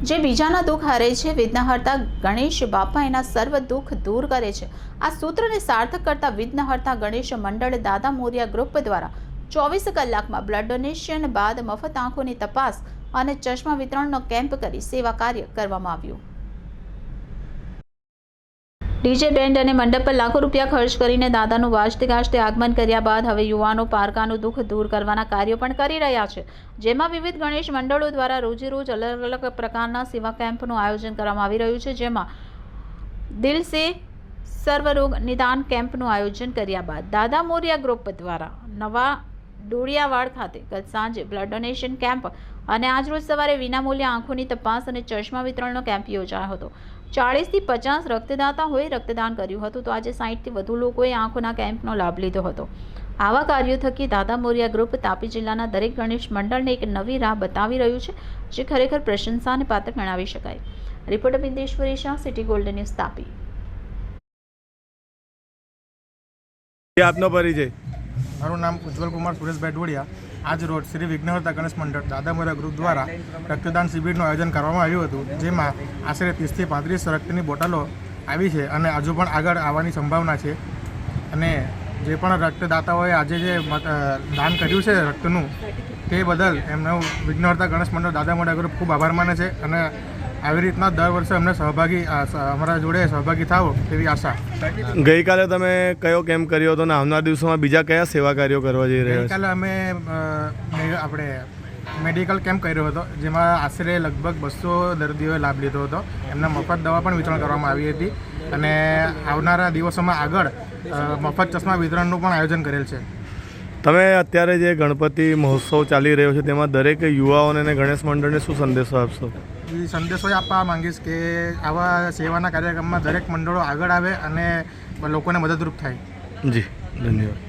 જે બીજાના દુઃખ હરે છે, વિઘ્નહર્તા ગણેશ બાપા એના સર્વ દુઃખ દૂર કરે છે. આ સૂત્રને સાર્થક કરતા વિઘ્નહર્તા ગણેશ મંડળ દાદા મોરિયા ગ્રુપ દ્વારા ચોવીસ કલાકમાં બ્લડ ડોનેશન બાદ મફત આંખોની તપાસ અને ચશ્મા વિતરણનો કેમ્પ કરી સેવા કાર્ય કરવામાં આવ્યું. ડીજે બેન્ડ અને મંડપ પર લાખો રૂપિયા ખર્ચ કરીને દાદાનું વાજતે ગાજતે આગમન કર્યા બાદ હવે યુવાનો પારકાનું દુઃખ દૂર કરવાના કાર્યો પણ કરી રહ્યા છે. જેમાં વિવિધ ગણેશ મંડળો દ્વારા રોજે રોજ અલગ અલગ પ્રકારના સેવા કેમ્પનું આયોજન કરવામાં આવી રહ્યું છે, જેમાં દિલ સે સર્વરોગ નિદાન કેમ્પનું આયોજન કર્યા બાદ દાદા મોરિયા ગ્રુપ દ્વારા નવા ડોળિયાવાડ ખાતે ગત સાંજે બ્લડ ડોનેશન કેમ્પ અને આજરોજ સવારે વિનામૂલ્યે આંખોની તપાસ અને ચશ્મા વિતરણનો કેમ્પ યોજાયો હતો. ચાળીસથી પચાસ રક્તદાતાઓએ રક્તદાન કર્યું હતું. તો આજે સાહીઠથી વધુ લોકોએ આંખોના કેમ્પનો લાભ લીધો હતો. આવા કાર્યો થકી દાદા મોરિયા ગ્રુપ તાપી જિલ્લાના દરેક ગણેશ મંડળને એક નવી રાહ બતાવી રહ્યું છે, જે ખરેખર પ્રશંસાને પાત્ર ગણાવી શકાય. Reporter Bindeshwari Shah, city golden news Tapi. આપનો પરિચય. મારું નામ ઉજ્જવલ કુમાર સુરેશભાઈ ડોડિયા આજ રોજ શ્રી વિઘ્નહર્તા ગણેશ મંડળ દાદામોરા ગ્રુપ દ્વારા રક્તદાન શિબિરનું આયોજન કરવામાં આવ્યું હતું, જેમાં આશરે ત્રીસથી પાંત્રીસ રક્તની બોટલો આવી છે અને હજુ પણ આગળ આવવાની સંભાવના છે. અને જે પણ રક્તદાતાઓએ આજે જે દાન કર્યું છે રક્તનું, તે બદલ એમનો વિઘ્નહર્તા ગણેશ મંડળ દાદામોરા ગ્રુપ ખૂબ આભાર માને છે અને આવી રીતના દર વર્ષે અમને સહભાગી અમારા જોડે સહભાગી થાવ તેવી આશા. ગઈકાલે તમે કયો કેમ્પ કર્યો હતો ને આવનાર દિવસોમાં બીજા કયા સેવા કાર્યો કરવા જઈ રહ્યા ગઈકાલે અમે આપણે મેડિકલ કેમ્પ કર્યો હતો જેમાં આશરે લગભગ બસો દર્દીઓએ લાભ લીધો હતો. એમને મફત દવા પણ વિતરણ કરવામાં આવી હતી. અને આવનારા દિવસોમાં આગળ મફત ચશ્મા વિતરણનું પણ આયોજન કરેલ છે. તમે અત્યારે જે ગણપતિ મહોત્સવ ચાલી રહ્યો છે તેમાં દરેક યુવાઓને અને ગણેશ મંડળને શું સંદેશો આપશો? એ સંદેશો આપવા માંગીશ કે આવા સેવાના કાર્યક્રમમાં દરેક મંડળો આગળ આવે અને લોકોને મદદરૂપ થાય. જી ધન્યવાદ.